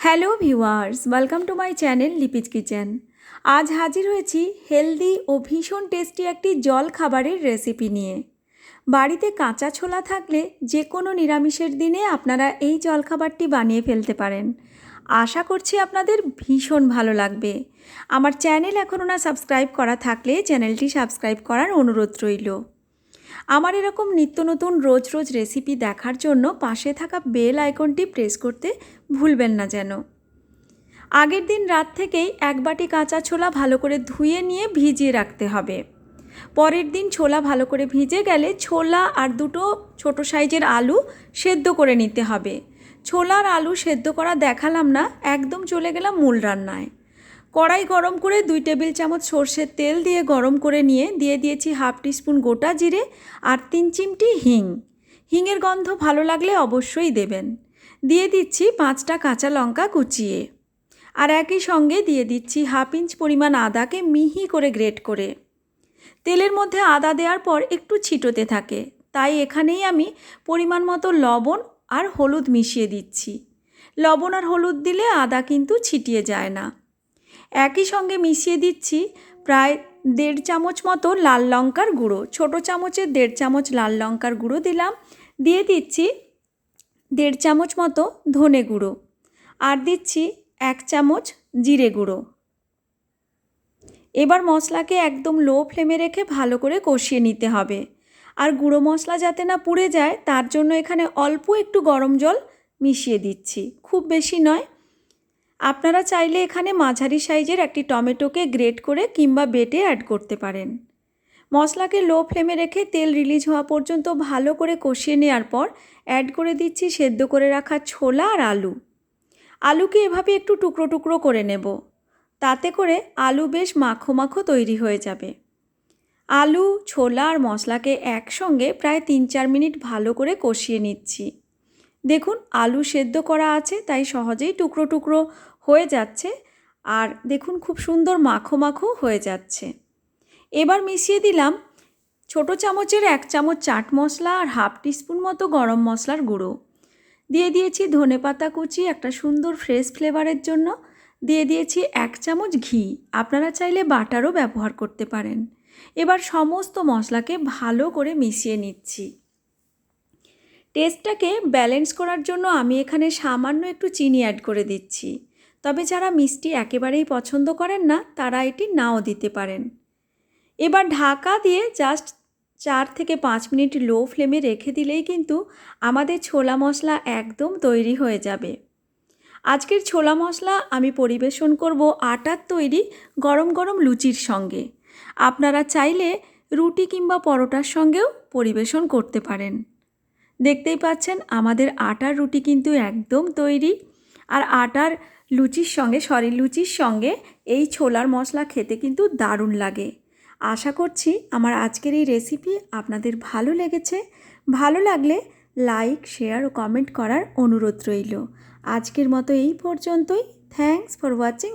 Hello viewers, welcome to my channel Lipi's kitchen. আজ হাজির হয়েছি হেলদি ও ভীষণ টেস্টি একটি জল খাবারের রেসিপি নিয়ে। বাড়িতে কাঁচা ছোলা থাকলে যে কোনো নিরামিষের দিনে আপনারা এই জলখাবারটি বানিয়ে ফেলতে পারেন। আশা করছি আপনাদের ভীষণ ভালো লাগবে। আমার চ্যানেল এখনও না সাবস্ক্রাইব করা থাকলে চ্যানেলটি সাবস্ক্রাইব করার অনুরোধ রইল। আমার এরকম নিত্য নতুন রোজ রোজ রেসিপি দেখার জন্য পাশে থাকা বেল আইকনটি প্রেস করতে ভুলবেন না যেন। আগের দিন রাত থেকেই এক বাটি কাঁচা ছোলা ভালো করে ধুয়ে নিয়ে ভিজিয়ে রাখতে হবে। পরের দিন ছোলা ভালো করে ভিজে গেলে ছোলা আর দুটো ছোট সাইজের আলু সেদ্ধ করে নিতে হবে। ছোলার আলু সেদ্ধ করা দেখালাম না, একদম চলে গেলাম মূল রান্নায়। কড়াই গরম করে দুই টেবিল চামচ সর্ষের তেল দিয়ে গরম করে নিয়ে দিয়ে দিয়েছি হাফ টিস্পুন গোটা জিরে আর তিন চিমটি হিং। হিংয়ের গন্ধ ভালো লাগলে অবশ্যই দেবেন। দিয়ে দিচ্ছি পাঁচটা কাঁচা লঙ্কা কুচিয়ে। আর একই সঙ্গে দিয়ে দিচ্ছি হাফ ইঞ্চ পরিমাণ আদাকে মিহি করে গ্রেট করে। তেলের মধ্যে আদা দেওয়ার পর একটু ছিটোতে থাকে। তাই এখানেই আমি পরিমাণ মতো লবণ আর হলুদ মিশিয়ে দিচ্ছি। লবণ আর হলুদ দিলে আদা কিন্তু ছিটিয়ে যায় না। একই সঙ্গে মিশিয়ে দিচ্ছি প্রায় দেড় চামচ মতো লাল লঙ্কার গুঁড়ো। ছোট চামচের দেড় চামচ লাল লঙ্কার গুঁড়ো দিলাম। দিয়ে দিচ্ছি দেড় চামচ মতো ধনে গুঁড়ো আর দিচ্ছি এক চামচ জিরে গুঁড়ো। এবার মশলাকে একদম লো ফ্লেমে রেখে ভালো করে কষিয়ে নিতে হবে। আর গুঁড়ো মশলা যাতে না পুড়ে যায়, তার জন্য এখানে অল্প একটু গরম জল মিশিয়ে দিচ্ছি। খুব বেশি নয় আপনারা চাইলে এখানে মাঝারি সাইজের একটি টমেটোকে গ্রেট করে কিংবা বেটে অ্যাড করতে পারেন। মশলাকে লো ফ্লেমে রেখে তেল রিলিজ হওয়া পর্যন্ত ভালো করে কষিয়ে নেওয়ার পর অ্যাড করে দিচ্ছি সেদ্ধ করে রাখা ছোলা আর আলু। আলুকে এভাবে একটু টুকরো টুকরো করে নেব। তাতে করে আলু বেশ মাখো মাখো তৈরি হয়ে যাবে। আলু, ছোলা আর মশলাকে একসঙ্গে প্রায় তিন চার মিনিট ভালো করে কষিয়ে নিচ্ছি। দেখুন, আলু সেদ্ধ করা আছে, তাই সহজেই টুকরো টুকরো হয়ে যাচ্ছে। আর দেখুন, খুব সুন্দর মাখো মাখো হয়ে যাচ্ছে। এবার মিশিয়ে দিলাম ছোট চামচের এক চামচ চাট মশলা আর হাফ টিস্পুন মতো গরম মশলার গুঁড়ো। দিয়ে দিয়েছি ধনে পাতা কুচি, একটা সুন্দর ফ্রেশ ফ্লেভারের জন্য। দিয়ে দিয়েছি এক চামচ ঘি, আপনারা চাইলে বাটারও ব্যবহার করতে পারেন। এবার সমস্ত মশলাকে ভালো করে মিশিয়ে নিচ্ছি। টেস্টটাকে ব্যালেন্স করার জন্য আমি এখানে সামান্য একটু চিনি অ্যাড করে দিচ্ছি। তবে যারা মিষ্টি একেবারেই পছন্দ করেন না, তারা এটি নাও দিতে পারেন। এবার ঢাকা দিয়ে জাস্ট চার থেকে পাঁচ মিনিট লো ফ্লেমে রেখে দিলেই কিন্তু আমাদের ছোলা মশলা একদম তৈরি হয়ে যাবে। আজকের ছোলা মশলা আমি পরিবেশন করব আটার তৈরি গরম গরম লুচির সঙ্গে। আপনারা চাইলে রুটি কিংবা পরোটার সঙ্গেও পরিবেশন করতে পারেন। দেখতেই পাচ্ছেন আমাদের আটার রুটি কিন্তু একদম তৈরি। আর আটার লুচির সঙ্গে সরি লুচির সঙ্গে এই ছোলার মশলা খেতে কিন্তু দারুণ লাগে। আশা করছি আমার আজকের এই রেসিপি আপনাদের ভালো লেগেছে। ভালো লাগলে লাইক শেয়ার ও কমেন্ট করার অনুরোধ রইল। আজকের মতো এই পর্যন্তই। Thanks for watching